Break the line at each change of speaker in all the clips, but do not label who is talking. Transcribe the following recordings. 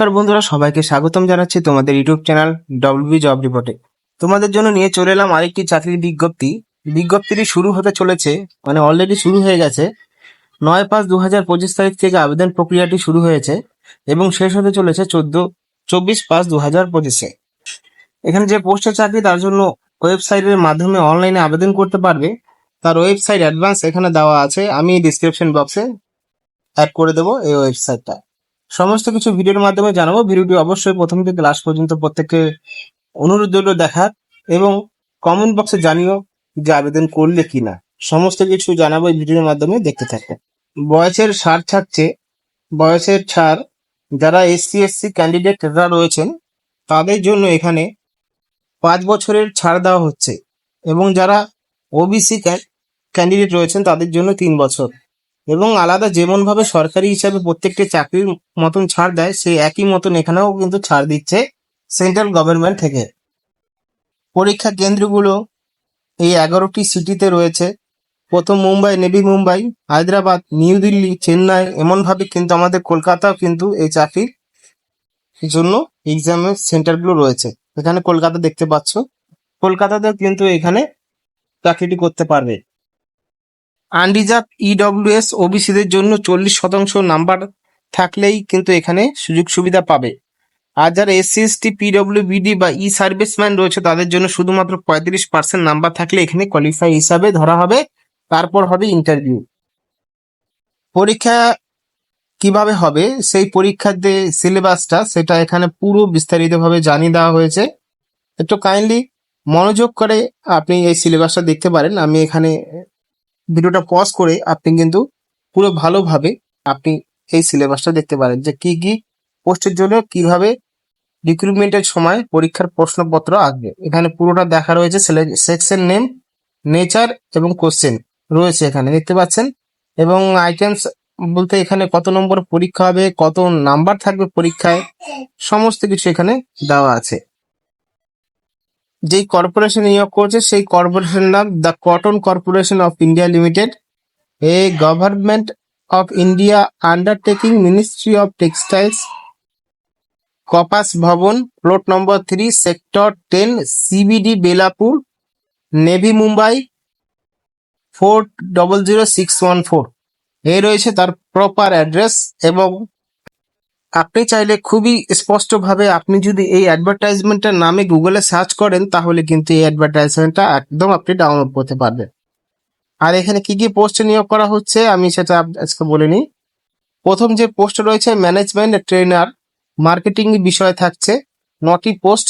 নমস্কার বন্ধুরা, সবাইকে স্বাগতম জানাচ্ছি তোমাদের ইউটিউব চ্যানেল ডব্লিউবি জব রিপোর্টে তোমাদের জন্য নিয়ে চলে এলাম আরেকটি চাকরির বিজ্ঞপ্তি। বিজ্ঞপ্তিটি শুরু হতে চলেছে মানে অলরেডি শুরু হয়ে গেছে। নয় পাঁচ দু হাজার পঁচিশ তারিখ থেকে আবেদন প্রক্রিয়াটি শুরু হয়েছে এবং শেষ হতে চলেছে চোদ্দ, চব্বিশ পাঁচ দু হাজার পঁচিশে। এখানে যে পোস্টের চাকরি, তার জন্য ওয়েবসাইটের মাধ্যমে অনলাইনে আবেদন করতে পারবে। তার ওয়েবসাইট অ্যাডভান্স এখানে দেওয়া আছে, আমি ডিসক্রিপশন বক্সে অ্যাড করে দেবো এই ওয়েবসাইটটা সমস্ত কিছু ভিডিওর মাধ্যমে জানাব। ভিডিওটি অবশ্যই প্রথম থেকে লাস্ট পর্যন্ত প্রত্যেককে অনুরোধ রইল দেখার এবং কমেন্ট বক্সে জানিও যে আবেদন করলে কি না সমস্ত কিছু জানাব এই ভিডিওর মাধ্যমে, দেখতে থাকবে বয়সের ছাড় থাকছে। বয়সের ছাড়, যারা এসসি এসসি ক্যান্ডিডেটরা রয়েছেন, তাদের জন্য এখানে পাঁচ বছরের ছাড় দেওয়া হচ্ছে। এবং যারা ওবিসি ক্যান্ডিডেট রয়েছেন, তাদের জন্য তিন বছর। এবং আলাদা যেমন ভাবে সরকারি হিসাবে প্রত্যেকটি চাকরির মতন ছাড় দেয়, সেই একই মতন এখানেও কিন্তু ছাড় দিচ্ছে সেন্ট্রাল গভর্নমেন্ট থেকে। পরীক্ষা কেন্দ্রগুলো এই এগারোটি সিটিতে রয়েছে। প্রথম মুম্বাই, নেভি মুম্বাই, হায়দ্রাবাদ, নিউ দিল্লি, চেন্নাই, এমনভাবে কিন্তু আমাদের কলকাতাও কিন্তু এই চাকরির জন্য এক্সামের সেন্টারগুলো রয়েছে। এখানে কলকাতা দেখতে পাচ্ছ। কলকাতাতেও কিন্তু এখানে চাকরিটি করতে পারবে। আনরিজার্ভ ইডব্লিউএস ওবিসিদের জন্য চল্লিশ শতাংশ নাম্বার থাকলেই কিন্তু এখানে সুযোগ সুবিধা পাবে। আর যারা এসসি এসটি পিডব্লিউবিডি বা ই সার্ভিসম্যান রয়েছে, তাদের জন্য শুধুমাত্র পঁয়ত্রিশ পার্সেন্ট নাম্বার থাকলে এখানে কোয়ালিফাই হিসাবে ধরা হবে। তারপর হবে ইন্টারভিউ পরীক্ষা কীভাবে হবে? সেই পরীক্ষার যে সিলেবাসটা সেটা এখানে পুরো বিস্তারিতভাবে জানিয়ে দেওয়া হয়েছে। একটু কাইন্ডলি মনোযোগ করে আপনি এই সিলেবাসটা দেখতে পারেন। আমি এখানে ভিডিওটা পজ করে আপনি কিন্তু পুরো ভালোভাবে আপনি এই সিলেবাসটা দেখতে পারেন যে কি কি পোস্টের জন্য কীভাবে রিক্রুটমেন্টের সময় পরীক্ষার প্রশ্নপত্র আসবে। এখানে পুরোটা দেখা রয়েছে সেকশন নেম নেচার এবং কোশ্চেন রয়েছে এখানে, দেখতে পাচ্ছেন? এবং আইটেমস বলতে এখানে কত নম্বর পরীক্ষা হবে, কত নাম্বার থাকবে পরীক্ষায়, সমস্ত কিছু এখানে দেওয়া আছে। যেই কর্পোরেশন নিয়োগ করছে, সেই কর্পোরেশন নাম the cotton corporation of India limited, a government of India undertaking ministry of textiles, Kapas Bhavan, plot number three, sector ten, CBD Belapur, Navi Mumbai, four double zero six one four. এই রয়েছে তার proper address এবং আপনি চাইলে খুবই স্পষ্টভাবে আপনি যদি এই অ্যাডভার্টাইজমেন্টের নামে গুগলে সার্চ করেন, তাহলে কিন্তু এই অ্যাডভার্টাইজমেন্টটা একদম আপনি ডাউনলোড করতে পারবেন। আর এখানে কি কি পোস্টে নিয়োগ করা হচ্ছে, আমি সেটা আজকে বলে নিই। প্রথম যে পোস্ট রয়েছে ম্যানেজমেন্ট ট্রেনার মার্কেটিং বিষয় থাকছে, নটি পোস্ট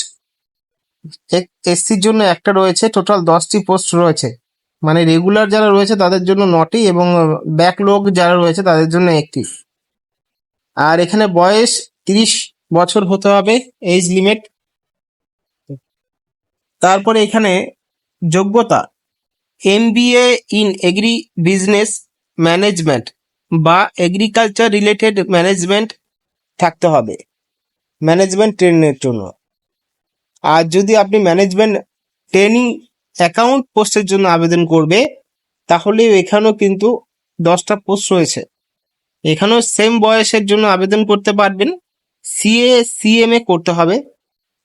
এসসির জন্য একটা রয়েছে টোটাল দশটি পোস্ট রয়েছে। মানে রেগুলার যারা রয়েছে, তাদের জন্য নটি এবং ব্যাকলগ যারা রয়েছে, তাদের জন্য একটি। আর এখানে বয়স তিরিশ বছর হতে হবে এজ লিমিট তারপরে এখানে যোগ্যতা M in agri business management বা এগ্রিকালচার রিলেটেড ম্যানেজমেন্ট থাকতে হবে ম্যানেজমেন্ট ট্রেনের জন্য। আর যদি আপনি ম্যানেজমেন্ট ট্রেনিং অ্যাকাউন্ট পোস্টের জন্য আবেদন করবে, তাহলে এখানেও কিন্তু দশটা পোস্ট রয়েছে। এখানেও সেম বয়সের জন্য আবেদন করতে পারবেন। সিএ সিএমএ করতে হবে।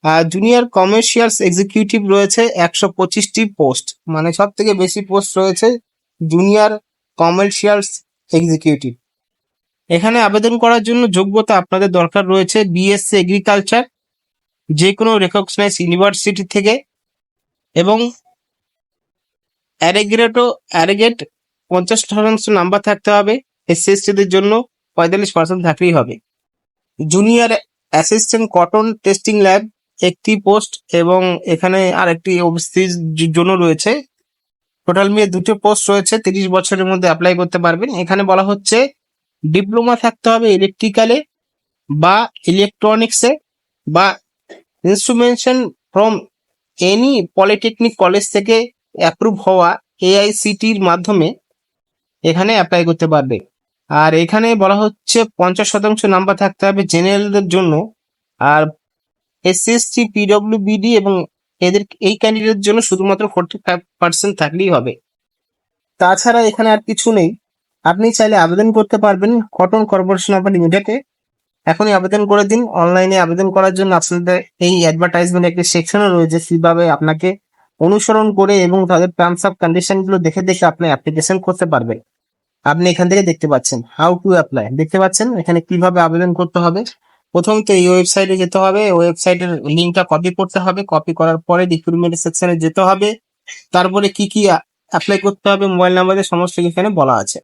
আর জুনিয়র কমার্শিয়ালস এক্সিকিউটিভ রয়েছে একশো পঁচিশটি পোস্ট মানে সব থেকে বেশি পোস্ট রয়েছে জুনিয়র কমার্শিয়ালস এক্সিকিউটিভ এখানে আবেদন করার জন্য যোগ্যতা আপনাদের দরকার রয়েছে বিএসসি এগ্রিকালচার যে কোনো রেকগনাইজ ইউনিভার্সিটি থেকে। এবং অ্যারেগ্রেটো অ্যারেগেট পঞ্চাশ শতাংশ নাম্বার থাকতে হবে। এসসি এসটিদের জন্য পঁয়তাল্লিশ পার্সেন্ট থাকলেই হবে। Junior assistant cotton testing lab একটি পোস্ট এবং এখানে আর একটি ওবিসির জন্য রয়েছে। টোটাল মিলে দুটো পোস্ট রয়েছে, তিরিশ বছরের মধ্যে অ্যাপ্লাই করতে পারবেন। এখানে বলা হচ্ছে ডিপ্লোমা থাকতে হবে ইলেকট্রিক্যালে বা ইলেকট্রনিক্সে বা instrumentation from any polytechnic college থেকে অ্যাপ্রুভ হওয়া এআইসিটির মাধ্যমে এখানে অ্যাপ্লাই করতে পারবে। আর এখানে বলা হচ্ছে পঞ্চাশ শতাংশ নাম্বার থাকতে হবে জেনারেলদের জন্য। আর এসসি এসটি পিডব্লিউ বিডি এবং এদের এই ক্যান্ডিডেট জন্য শুধুমাত্র ফোর্টি ফাইভ পার্সেন্ট থাকলেই হবে। তাছাড়া এখানে আর কিছু নেই। আপনি চাইলে আবেদন করতে পারবেন কটন কর্পোরেশন অফ লিমিটেডে এখনই আবেদন করে দিন। অনলাইনে আবেদন করার জন্য আপনাদের এই অ্যাডভার্টাইজমেন্ট একটি সেকশনও রয়েছে কীভাবে আপনাকে অনুসরণ করে এবং তাদের টার্মস অফ কন্ডিশনগুলো দেখে দেখে আপনি অ্যাপ্লিকেশন করতে পারবেন। আপনি এখান থেকে দেখতে পাচ্ছেন হাউ টু অ্যাপ্লাই দেখতে পাচ্ছেন? এখানে কীভাবে আবেদন করতে হবে? প্রথম তো এই ওয়েবসাইটে যেতে হবে। ওয়েবসাইটের লিঙ্কটা কপি করতে হবে। কপি করার পরে রিক্রুটমেন্ট সেকশনে যেতে হবে। তারপরে কি কি অ্যাপ্লাই করতে হবে? মোবাইল নাম্বারে সমস্ত এখানে বলা আছে।